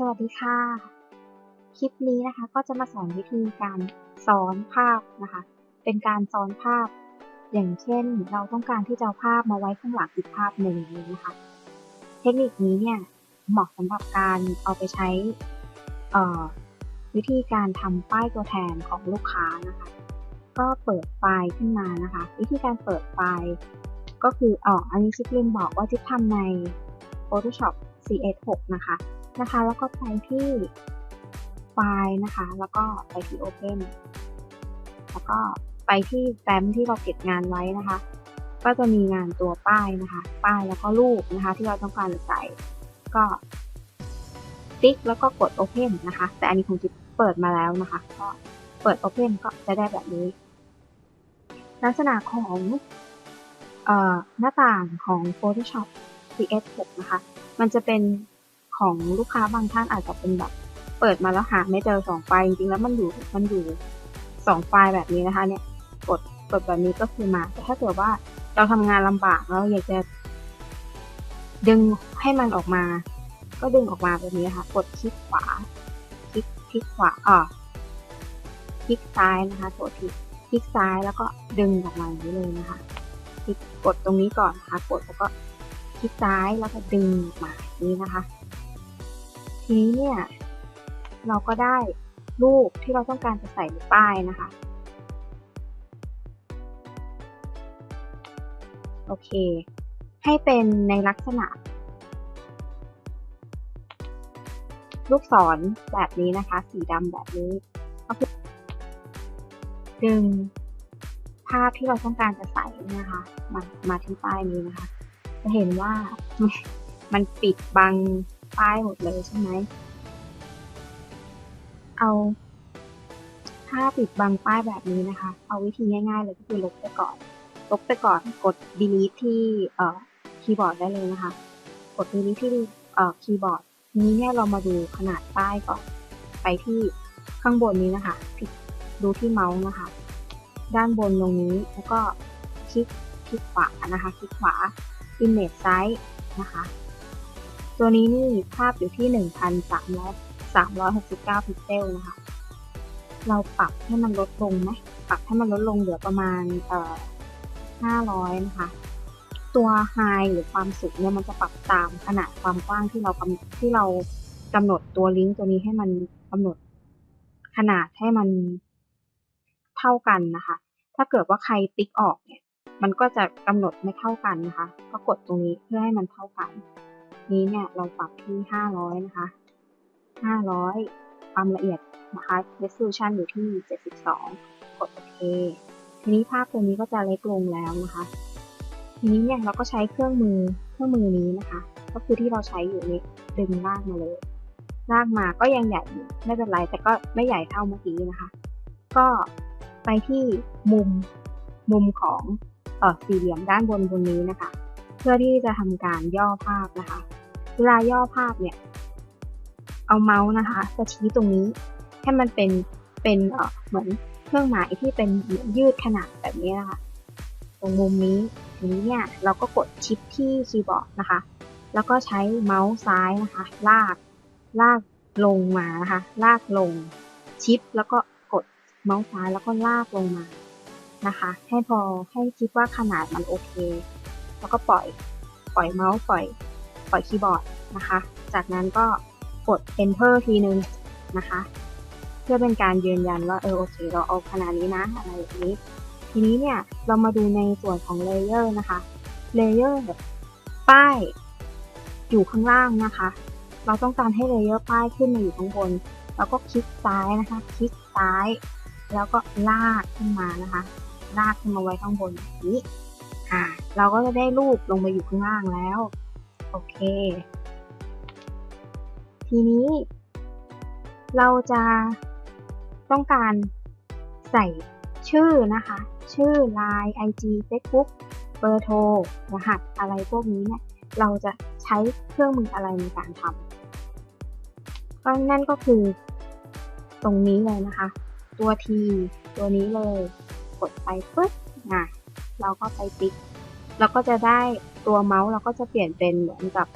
สวัสดีค่ะ คลิปนี้นะคะก็จะมาสอนวิธีการซ้อนภาพนะคะ เป็นการซ้อนภาพ อย่างเช่น เราต้องการที่จะเอาภาพมาไว้ข้างหลังอีกภาพหนึ่งเลยนะคะ เทคนิคนี้เนี่ยเหมาะสำหรับการเอาไปใช้อ่อวิธีการทำป้ายตัวแทนของลูกค้านะคะ ก็เปิดไฟล์ขึ้นมานะคะ วิธีการเปิดไฟล์ ก็คืออ๋ออันนี้ชิปลืมบอกว่าจิ๊บทำใน Photoshop CS6 นะคะ นะคะ แล้วก็ไปที่ไฟล์นะคะ แล้วก็ไปที่ Open แล้วก็ไปที่แฟ้มที่เราเก็บงานไว้นะคะ ก็จะมีงานตัวป้ายนะคะ ป้ายแล้วก็รูปนะคะ ที่เราต้องการใส่ ก็ติ๊กแล้วก็กด Open นะคะ แต่อันนี้คงจะเปิดมาแล้วนะคะ ก็เปิด Open ก็จะได้แบบนี้ ลักษณะของหน้าต่างของ Photoshop CS6 นะคะ มันจะเป็น ของลูกค้าบางท่านอาจจะเป็นแบบเปิดมาแล้วหาไม่เจอสองไฟล์จริงๆแล้วมันอยู่มันอยู่สองไฟล์แบบนี้นะคะ เนี่ยกดกดแบบนี้ก็คือมา แต่ถ้าเกิดว่าเราทำงานลำบากแล้วอยากจะ ดึงให้มันออกมา ก็ดึงออกมาแบบนี้นะคะ กดคลิกขวา คลิกคลิกขวาอ่าคลิกซ้ายนะคะโทษทีคลิกซ้ายแล้วก็ดึงออกมาอย่างนี้เลยนะคะคลิกกดตรงนี้ก่อนนะคะ กดแล้วก็คลิกซ้ายแล้วก็ดึงออกมานี้นะคะ ทีนี้เนี่ย เราก็ได้รูปที่เราต้องการจะใส่ในป้ายนะคะ โอเค ให้เป็นในลักษณะ ลูกศรแบบนี้นะคะ สีดำแบบนี้ก็คือดึงภาพที่เราต้องการจะใส่นะคะ มามาที่ป้ายนี้นะคะ จะเห็นว่ามันปิดบัง ป้ายหมดเลยใช่ไหม เอาถ้าปิดบังป้ายแบบนี้นะคะ เอาวิธีง่ายๆเลยก็คือลบไปก่อน ลบไปก่อนกด delete ที่เอ่อคีย์บอร์ดได้เลยนะคะ กด delete ที่เอ่อคีย์บอร์ดนี้เนี่ยเรามาดูขนาดป้ายก่อน ไปที่ข้างบนนี้นะคะคลิกดูที่เมาส์นะคะ ด้านบนตรงนี้แล้วก็คลิกคลิกขวานะคะ คลิกขวา image size นะคะ ตัวนี้นี่ภาพอยู่ที่ 1,369 พิกเซลนะคะ เราปรับให้มันลดลงไหมปรับให้มันลดลงเหลือประมาณเอ่อ500 นะคะ ตัว high หรือความสุขเนี่ยมันจะปรับตามขนาดความกว้างที่เรากำที่เรากำหนดตัวลิงก์ตัวนี้ให้มันกำหนดขนาดให้มันเท่ากันนะคะ ถ้าเกิดว่าใครติ๊กออกเนี่ย มันก็จะกำหนดไม่เท่ากันนะคะ ก็กดตรงนี้เพื่อให้มันเท่ากัน นี้เนี่ยเราปรับที่ 500 นะคะ 500 ความละเอียดนะคะ resolution อยู่ที่ 72 กดโอเค ทีนี้ภาพตัวนี้ก็จะเล็กลงแล้วนะคะ ทีนี้เนี่ยเราก็ใช้เครื่องมือ เครื่องมือนี้นะคะ ก็คือที่เราใช้อยู่นี้ดึงลากมาเลย ลากมาก็ยังใหญ่อยู่ไม่เป็นไร แต่ก็ไม่ใหญ่เท่าเมื่อกี้นะคะ ก็ไปที่มุม มุมของออสี่เหลี่ยมด้านบนบนนี้นะคะ เพื่อที่จะทำการย่อภาพนะคะ เวลาย่อภาพเนี่ย เอาเมาส์นะคะจะชี้ตรงนี้ ให้มันเป็นเป็นเหมือนเครื่องหมายที่เป็นเหมือนยืดขนาดแบบนี้นะคะตรงมุมนี้ทีนี้เนี่ยเราก็กดชิปที่คีย์บอร์ดนะคะ แล้วก็ใช้เมาส์ซ้ายนะคะ ลาก ลากลงมานะคะ ลากลงชิป แล้วก็กดเมาส์ซ้ายแล้วก็ลากลงมานะคะ ให้พอให้คิดว่าขนาดมันโอเค แล้วก็ปล่อย ปล่อยเมาส์ปล่อย ปล่อยคีย์บอร์ดนะคะ จากนั้นก็กด enter ทีนึงนะคะ เพื่อเป็นการยืนยันว่าเออโอเค เราเอาขนาดนี้นะอะไรแบบนี้ ทีนี้เนี่ยเรามาดูในส่วนของเลเยอร์นะคะเลเยอร์ป้ายอยู่ข้างล่างนะคะ เราต้องการให้เลเยอร์ป้ายขึ้นมาอยู่ข้างบน แล้วก็คลิกซ้ายนะคะ คลิกซ้าย แล้วก็ลากขึ้นมานะคะ ลากขึ้นมาไว้ข้างบนแบบนี้ อ่า เราก็จะได้รูปลงมาอยู่ข้างล่างแล้ว อเค ทีนี้ เราจะต้องการใส่ชื่อนะคะ ชื่อ Line IG Facebook เบอร์โทรรหัสอะไรพวกนี้เนี่ย เราจะใช้เครื่องมืออะไรในการทำก็นั่นก็คือตรงนี้เลยนะคะ ตัว T ตัวนี้เลย กดไปปึ๊บนะเราก็ไปติ๊ก เราก็จะได้ตัวเมาส์เราก็จะเปลี่ยนเป็นเหมือนกับ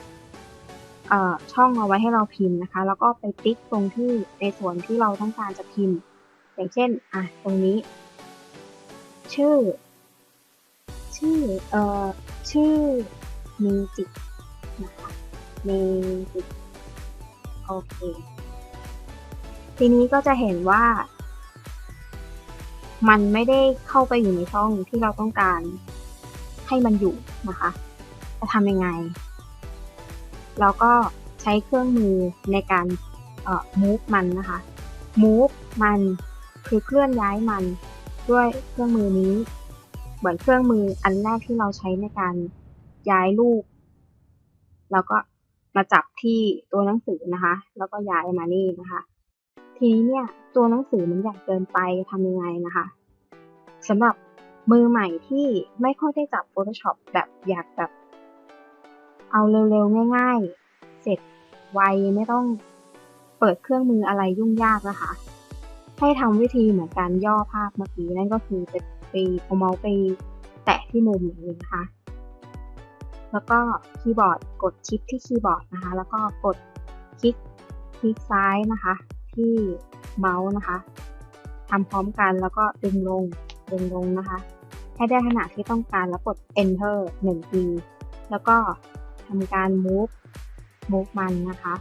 ช่องเอาไว้ให้เราพิมพ์นะคะ แล้วก็ไปติ๊กตรงที่ในส่วนที่เราต้องการจะพิมพ์ อย่างเช่นอะตรงนี้ ชื่อ ชื่อเอ่อชื่อมีจิตนะคะมีจิตโอเคทีนี้ก็จะเห็นว่า มันไม่ได้เข้าไปอยู่ในช่องที่เราต้องการ ให้มันอยู่นะคะ จะทำยังไง เราก็ใช้เครื่องมือในการเอ่อ move มันนะคะ move มันคือเคลื่อนย้ายมันด้วยเครื่องมือนี้ เหมือนเครื่องมืออันแรกที่เราใช้ในการย้ายรูปแล้วก็มาจับที่ตัวหนังสือนะคะ แล้วก็ย้ายมานี่นะคะ ทีนี้เนี่ยตัวหนังสือมันใหญ่เกินไปทำยังไงนะคะสำหรับ มือใหม่ที่ไม่ค่อยได้จับ Photoshop แบบอยากแบบ เอาเร็วๆ ง่ายๆ เสร็จไวไม่ต้องเปิดเครื่องมืออะไรยุ่งยากนะคะ ให้ทำวิธีเหมือนการย่อภาพเมื่อกี้นั่นก็คือไปไปเอาเมาส์ไปแตะที่มุมอย่างนี้นะคะ แล้วก็คีย์บอร์ดกดชิปที่คีย์บอร์ดนะคะ แล้วก็กดคลิกคลิกซ้ายนะคะ ที่เมาส์นะคะทำพร้อมกันแล้วก็ดึงลง ดึงลงนะคะ ให้ได้ขนาดที่ต้องการแล้วกด enter 1ทีแล้วก็ทำการ move move มันนะคะ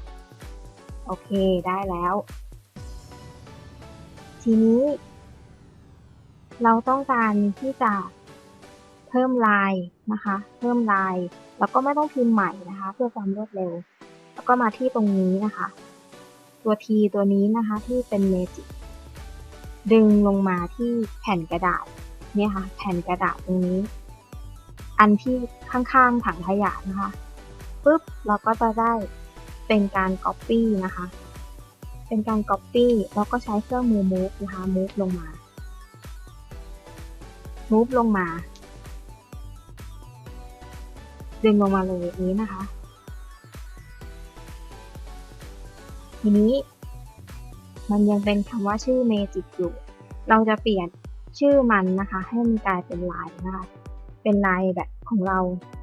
โอเคได้แล้ว ทีนี้ เราต้องการที่จะเพิ่มลายนะคะ เพิ่มลายแล้วก็ไม่ต้องพิมพ์ใหม่นะคะ เพื่อความรวดเร็ว แล้วก็มาที่ตรงนี้นะคะ ตัว T ตัวนี้นะคะที่เป็นเมจิก ดึงลงมาที่แผ่นกระดาษเนี่ยค่ะ แผ่นกระดาษตรงนี้ อันที่ข้างๆถังขยะนะคะปุ๊บเราก็จะได้เป็นการ Copy นะคะ เป็นการ Copy แล้วก็ใช้เครื่องมือ Move นะคะ Move ลงมา Move ลงมา ดึงลงมาเลยนี้นะคะ ทีนี้ มันยังเป็นคำว่าชื่อเมจิกอยู่ เราจะเปลี่ยนชื่อมันนะคะ ให้มันกลายเป็นลายนะคะ เป็นลายแบบของเรา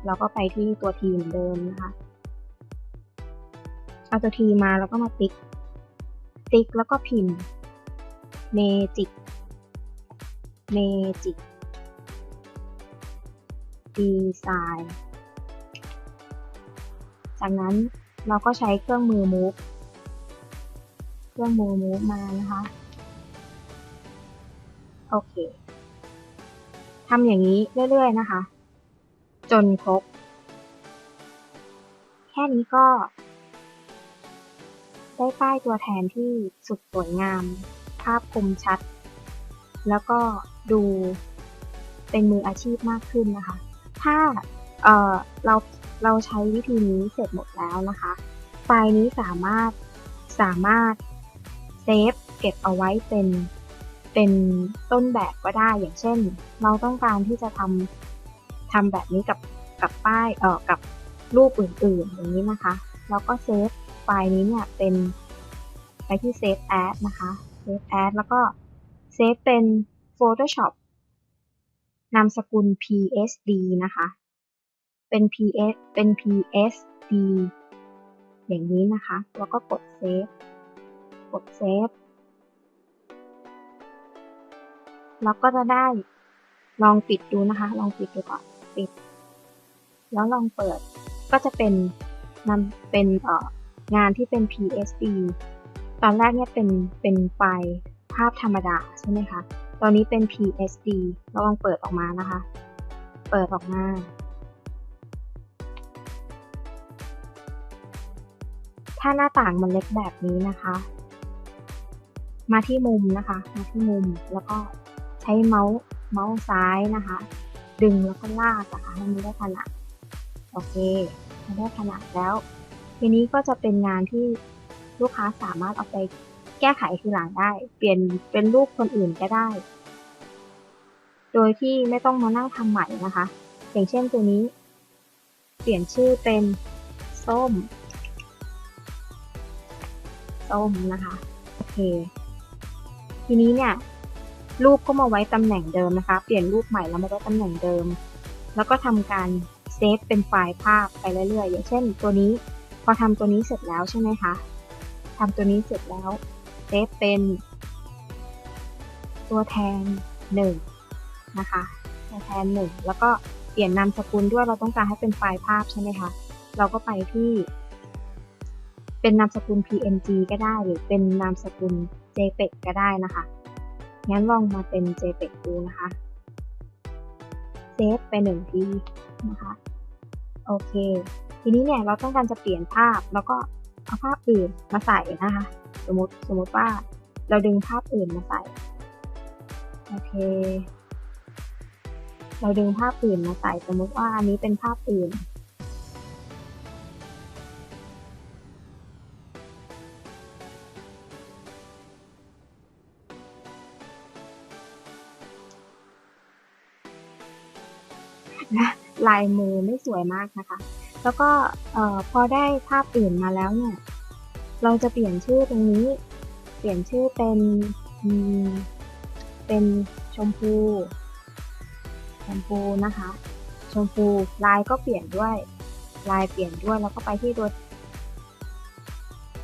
เราก็ไปที่ตัวทีเหมือนเดิมนะคะ เอาตัวทีมาแล้วก็มาติ๊ก ติ๊กแล้วก็พิมพ์เมจิก เมจิก ดีไซน์ จากนั้นเราก็ใช้เครื่องมือ move เครื่องมือ move มานะคะ โอเคทำอย่างนี้เรื่อยๆนะคะ จนครบ แค่นี้ก็ ได้ป้ายตัวแทนที่สุดสวยงาม ภาพคมชัด แล้วก็ดูเป็นมืออาชีพมากขึ้นนะคะ ถ้าเเราเราใช้วิธีนี้เสร็จหมดแล้วนะคะ ไฟล์นี้สามารถสามารถ เซฟเก็บเอาไว้เป็นเป็นต้นแบบก็ได้อย่างเช่น เราต้องการที่จะทำทำแบบนี้กับกับป้ายเอ่อกับรูปอื่นๆ อย่างนี้นะคะแล้วก็เซฟไฟล์นี้เนี่ยเป็นไปที่ Save As นะคะ Save As แล้วก็เซฟเป็น Photoshop นามสกุล PSD นะคะ เป็น PS เป็น PSD อย่างนี้นะคะ แล้วก็กดเซฟก ดเซฟแล้วก็จะได้ลองปิดดูนะคะ ลองปิดดูก่อนปิด แล้วลองเปิดก็จะเป็นนำเป็นเอ่องานที่เป็น PSD ตอนแรกเนี่ยเป็นเป็นไฟล์ภาพธรรมดาใช่ไหมคะ ตอนนี้เป็น PSD เราลองเปิดออกมานะคะ เปิดออกมาถ้าหน้าต่างมันเล็กแบบนี้นะคะ มาที่มุมนะคะ มาที่มุมแล้วก็ใช้เมาส์เมาส์ซ้ายนะคะ ดึงแล้วก็ลากนะคะให้มันได้ขนาดโอเคมันได้ขนาดแล้ว ทีนี้ก็จะเป็นงานที่ลูกค้าสามารถเอาไปแก้ไขทีหลังได้ เปลี่ยนเป็นรูปคนอื่นก็ได้ โดยที่ไม่ต้องมานั่งทำใหม่นะคะ อย่างเช่นตัวนี้ เปลี่ยนชื่อเป็นส้มส้มนะคะ โอเค ทีนี้เนี่ยรูปก็มาไว้ตำแหน่งเดิมนะคะ เปลี่ยนรูปใหม่แล้วมาไว้ตำแหน่งเดิม แล้วก็ทำการเซฟเป็นไฟล์ภาพไปเรื่อยๆ อย่างเช่น ตัวนี้พอทำตัวนี้เสร็จแล้วใช่ไหมคะทำตัวนี้เสร็จแล้วเซฟเป็น ตัวแทนหนึ่งนะคะตัวแทนหนึ่งแล้วก็เปลี่ยนนามสกุลด้วยเราต้องการให้เป็นไฟล์ภาพใช่ไหมคะเราก็ไปที่ เป็นนามสกุล PNG ก็ได้หรือเป็นนามสกุล JPEG ก็ได้นะคะ งั้นลองมาเป็น JPEG ดูนะคะ เซฟไปหนึ่งทีนะคะ โอเค ทีนี้เนี่ยเราต้องการจะเปลี่ยนภาพ แล้วก็เอาภาพอื่นมาใส่นะคะ สมมติสมมติว่าเราดึงภาพอื่นมาใส่ โอเค เราดึงภาพอื่นมาใส่ สมมติว่าอันนี้เป็นภาพอื่น ลายมือไม่สวยมากนะคะ แล้วก็พอได้ภาพอื่นมาแล้วเนี่ย เราจะเปลี่ยนชื่อตรงนี้ เปลี่ยนชื่อเป็นเป็นชมพูชมพูนะคะ ชมพูลายก็เปลี่ยนด้วย ลายเปลี่ยนด้วยแล้วก็ไปที่ตัว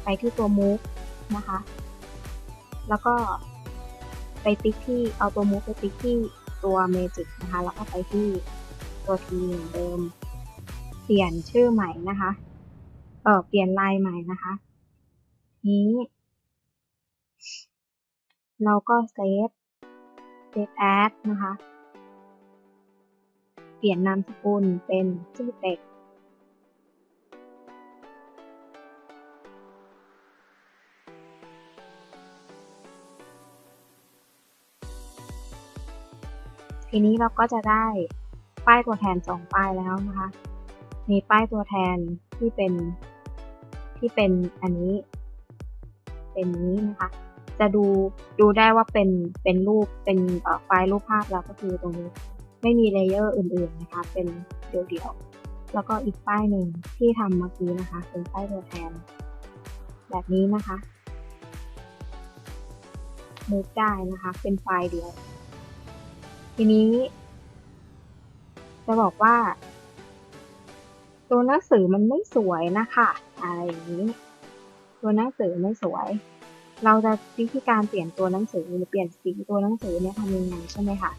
ไปที่ตัวมูฟนะคะ แล้วก็ไปติ๊กที่เอาตัวมูฟไปติ๊กที่ตัวเมจิกนะคะ แล้วก็ไปที่ ตัวทีเหมือนเดิม เปลี่ยนชื่อใหม่นะคะ เออเปลี่ยนลายใหม่นะคะ นี้ เราก็เซฟ เซฟแอดนะคะ เปลี่ยนนามสกุลเป็นชื่อเป็กทีนี้เราก็จะได้ ป้ายตัวแทนสองป้ายแล้วนะคะ มีป้ายตัวแทนที่เป็นที่เป็นอันนี้ เป็นนี้นะคะ จะดูดูได้ว่าเป็นเป็นรูปเป็นไฟล์รูปภาพแล้วก็คือตรงนี้ ไม่มีเลเยอร์อื่นๆนะคะ เป็นเดี่ยวๆแล้วก็อีกป้ายหนึ่งที่ทำเมื่อกี้นะคะ เป็นป้ายตัวแทน แบบนี้นะคะมูฟได้นะคะ เป็นไฟล์เดียว ทีนี้ จะบอกว่า ตัวหนังสือมันไม่สวยนะคะอะไรอย่างนี้ ตัวหนังสือไม่สวย เราจะวิธีการเปลี่ยนตัวหนังสือหรือเปลี่ยนสีตัวหนังสือเนี่ยทำยังไงใช่ไหมคะ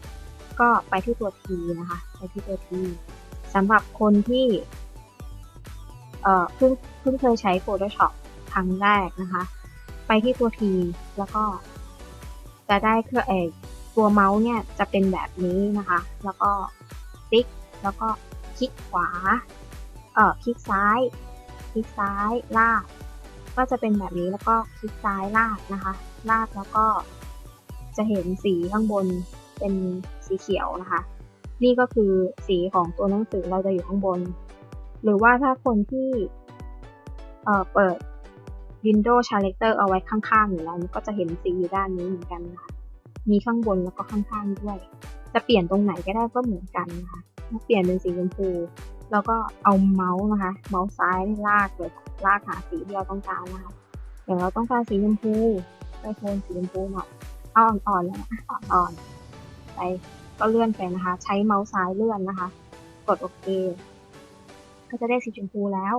ก็ไปที่ตัว T นะคะ ไปที่ตัว T สำหรับคนที่เอ่อเพิ่งเพิ่งเคยใช้ Photoshop ครั้งแรกนะคะ ไปที่ตัว T แล้วก็ จะได้เครื่องเอกตัวเมาส์เนี่ยจะเป็นแบบนี้นะคะ แล้วก็ ติ๊กแล้วก็คลิกขวา เอ่อ คลิกซ้าย คลิกซ้ายลาก ก็จะเป็นแบบนี้แล้วก็คลิกซ้ายลากนะคะ ลากแล้วก็จะเห็นสีข้างบนเป็นสีเขียวนะคะ นี่ก็คือสีของตัวหนังสือเราจะอยู่ข้างบน หรือว่าถ้าคนที่ เอ่อ เปิด Windows Selector เอาไว้ข้างๆอยู่แล้วก็จะเห็นสีอยู่ด้านนี้เหมือนกันนะคะมีข้างบนแล้วก็ข้างๆด้วย จะเปลี่ยนตรงไหนก็ได้ก็เหมือนกันนะคะเปลี่ยนเป็นสีชมพู แล้วก็เอาเมาส์นะคะ เมาส์ซ้ายลากเลยลากหาสีที่เราต้องการนะคะอย่างเราต้องการสีชมพูไปโทนสีชมพูหน่อยเอาอ่อนๆเลยนะอ่อนๆไปก็เลื่อนไปนะคะ ใช้เมาส์ซ้ายเลื่อนนะคะ กดโอเค ก็จะได้สีชมพูแล้ว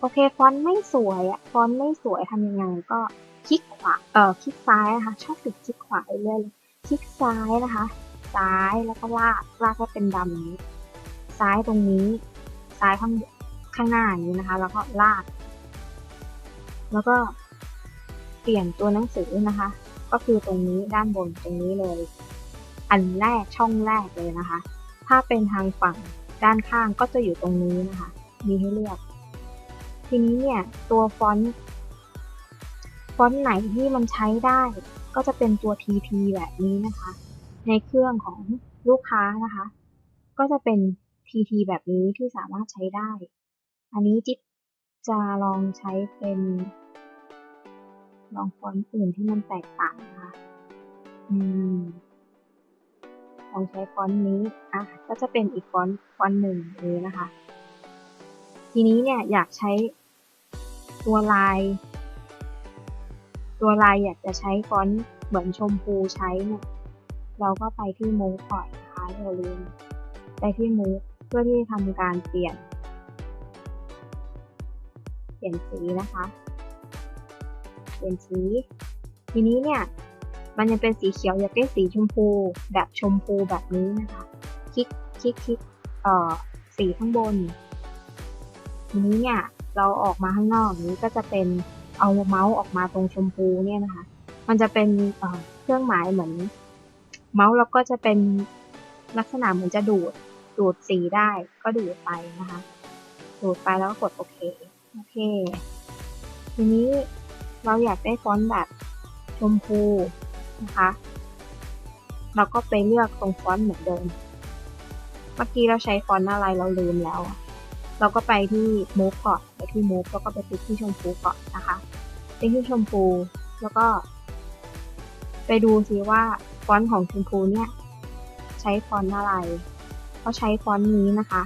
โอเคฟอนต์ไม่สวยอะฟอนต์ไม่สวยทำยังไงก็คลิกขวาเอ่อคลิกซ้ายนะคะชอบติดคลิกขวาเรื่อยคลิกซ้ายนะคะ ซ้ายแล้วก็ลากลากให้เป็นดำนี้ ซ้ายตรงนี้ ซ้ายข้างข้างหน้าอย่างนี้นะคะ แล้วก็ลาก แล้วก็เปลี่ยนตัวหนังสือนะคะ ก็คือตรงนี้ด้านบนตรงนี้เลย อันแรกช่องแรกเลยนะคะ ถ้าเป็นทางฝั่งด้านข้างก็จะอยู่ตรงนี้นะคะ มีให้เลือก ทีนี้เนี่ยตัวฟอนต์ฟอนต์ไหนที่มันใช้ได้ก็จะเป็นตัว TT แบบนี้นะคะ ในเครื่องของลูกค้านะคะ ก็จะเป็น TT แบบนี้ที่สามารถใช้ได้ อันนี้จิ๊บจะลองใช้เป็น ลองฟอนต์อื่นที่มันแตกต่างนะคะอืมลองใช้ฟอนต์นี้อะก็จะเป็นอีกฟอนต์ฟอนต์หนึ่งนี้นะคะ ทีนี้เนี่ยอยากใช้ตัวลาย ตัวลายอยากจะใช้ฟอนต์เหมือนชมพูใช้เนี่ย เราก็ไปที่มูฟก่อนนะคะอย่าลืมไปที่มูฟเพื่อที่จะทำการเปลี่ยน เปลี่ยนสีนะคะ เปลี่ยนสี ทีนี้เนี่ย มันยังเป็นสีเขียวอยากได้สีชมพู แบบชมพูแบบนี้นะคะ คลิก คลิก คลิก เอ่อ สีข้างบน ทีนี้เนี่ย เราออกมาข้างนอกนี้ก็จะเป็นเอาเมาส์ออกมาตรงชมพูเนี่ยนะคะ มันจะเป็นเเครื่องหมายเหมือน เมาส์แล้วก็จะเป็นลักษณะเหมือนจะดูด ดูดสีได้ก็ดูดไปนะคะ ดูดไปแล้วก็กดโอเค โอเค ทีนี้เราอยากได้ฟอนต์แบบชมพูนะคะ เราก็ไปเลือกตรงฟอนต์เหมือนเดิม เมื่อกี้เราใช้ฟอนต์อะไรเราลืมแล้ว เราก็ไปที่ move ก่อนไปที่ move แล้วก็ไปติดที่ชมพูก่อนนะคะไปที่ชมพูแล้วก็ ไปดูซิว่า ฟอนต์ของชมพูเนี่ย ใช้ฟอนต์อะไรเขาใช้ฟอนต์นี้นะคะ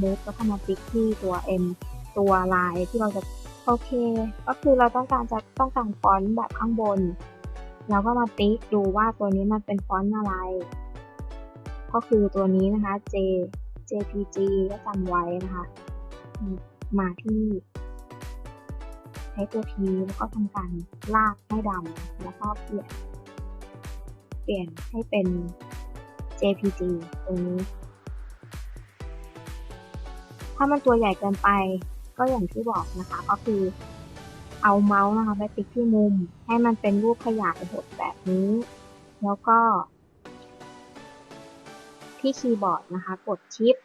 move แล้วก็มาติ๊กที่ตัว m ตัวลายที่เราจะโอเค ก็คือเราต้องการจะต้องการฟอนต์แบบข้างบนแล้วก็มาติ๊กดูว่าตัวนี้มันเป็นฟอนต์อะไร ก็คือตัวนี้นะคะ J JPG ก็จำไว้นะคะ มาที่ใช้ตัว T แล้วก็ทำการลากให้ดำแล้วก็เปลี่ยน ปลี่ยนให้เป็น JPG ตรงนี้ ถ้ามันตัวใหญ่เกินไปก็อย่างที่บอกนะคะ ก็คือเอาเมาส์นะคะไปติ๊กที่มุม ให้มันเป็นรูปขยายบทแบบนี้ แล้วก็ ที่คีย์บอร์ดนะคะ กดชิป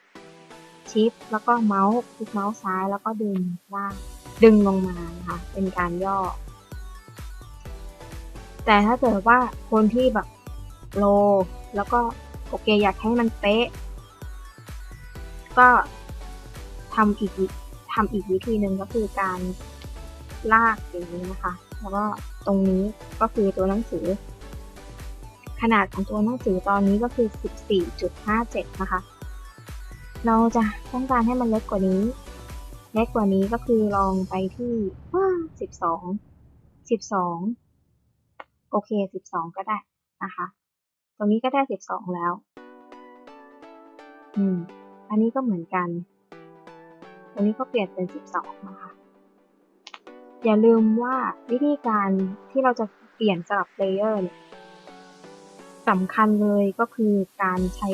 ชิป แล้วก็เมาส์คลิกเมาส์ซ้ายแล้วก็ดึงล่างดึงลงมานะคะเป็นการย่อ แต่ถ้าเกิดว่าคนที่แบบ โล แล้วก็โอเคอยากให้มันเป๊ะ ก็ทำอีกทำอีกวิธีหนึ่งก็คือการลากอย่างนี้นะคะ แล้วก็ตรงนี้ก็คือตัวหนังสือ ขนาดของตัวหนังสือตอนนี้ก็คือ 14.57 นะคะ เราจะต้องการให้มันเล็กกว่านี้ เล็กกว่านี้ก็คือลองไปที่ 12 12 โอเค 12 ก็ได้นะคะ ตรงนี้ก็ได้ 12 แล้ว อืม อันนี้ก็เหมือนกัน ตรงนี้ก็เปลี่ยนเป็น 12 นะคะ อย่าลืมว่าวิธีการที่เราจะเปลี่ยนสลับเลเยอร์เนี่ยสำคัญเลยก็คือการใช้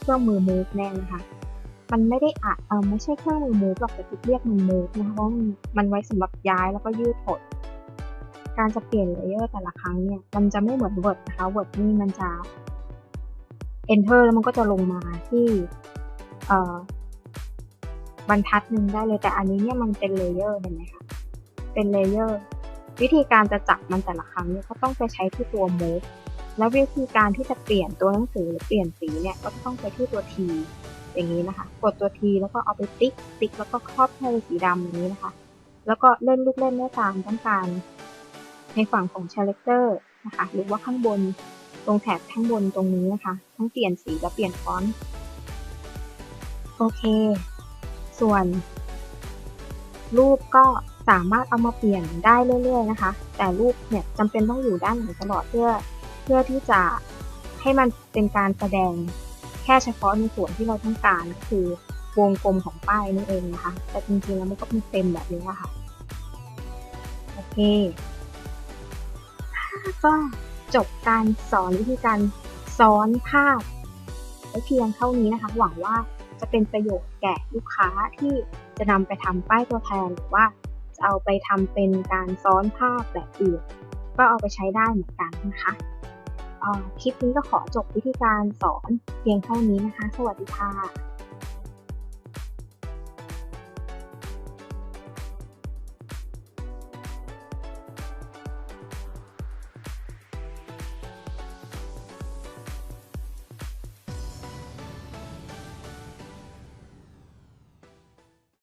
เครื่องมือ move แน่นะคะ มันไม่ได้อัดเออไม่ใช่เครื่องมือ move หรอกแต่เรียกมัน move นะคะเพราะมันไว้สำหรับย้ายแล้วก็ยืดหด การจะเปลี่ยนเลเยอร์แต่ละครั้งเนี่ย มันจะไม่เหมือน Word นะคะ Word นี่มันจะ enter แล้วมันก็จะลงมาที่บรรทัดหนึ่งได้เลย แต่อันนี้เนี่ยมันเป็นเลเยอร์เห็นไหมคะ เป็นเลเยอร์วิธีการจะจับมันแต่ละครั้งเนี่ยก็ต้องไปใช้ที่ตัว move แล้ววิธีการที่จะเปลี่ยนตัวหนังสือหรือเปลี่ยนสีเนี่ยก็ต้องไปที่ตัว T อย่างนี้นะคะ กดตัว T แล้วก็เอาไปติ๊กติ๊กแล้วก็ครอบให้เป็นสีดำอย่างนี้นะคะ แล้วก็เล่นลูกเล่นได้ตามต้องการ ในฝั่งของ character นะคะหรือว่าข้างบนตรงแถบข้างบนตรงนี้นะคะทั้งเปลี่ยนสีและเปลี่ยนฟอนต์โอเค ส่วน รูปก็สามารถเอามาเปลี่ยนได้เรื่อย ๆ นะคะ แต่รูปเนี่ยจำเป็นต้องอยู่ด้านหลังตลอดเพื่อ เพื่อที่จะให้มันเป็นการแสดงแค่เฉพาะในส่วนที่เราต้องการก็คือวงกลมของป้ายนี่เองนะคะ แต่จริงๆแล้วมันก็เป็นเต็มแบบนี้ค่ะ โอเค ก็จบการสอนวิธีการซ้อนภาพไว้เพียงเท่านี้นะคะ หวังว่าจะเป็นประโยชน์แก่ลูกค้าที่จะนำไปทำป้ายตัวแทนหรือว่าจะเอาไปทำเป็นการซ้อนภาพแบบอื่น ก็เอาไปใช้ได้เหมือนกันนะคะคลิปนี้ก็ขอจบวิธีการสอนเพียงเท่านี้นะคะ สวัสดีค่ะ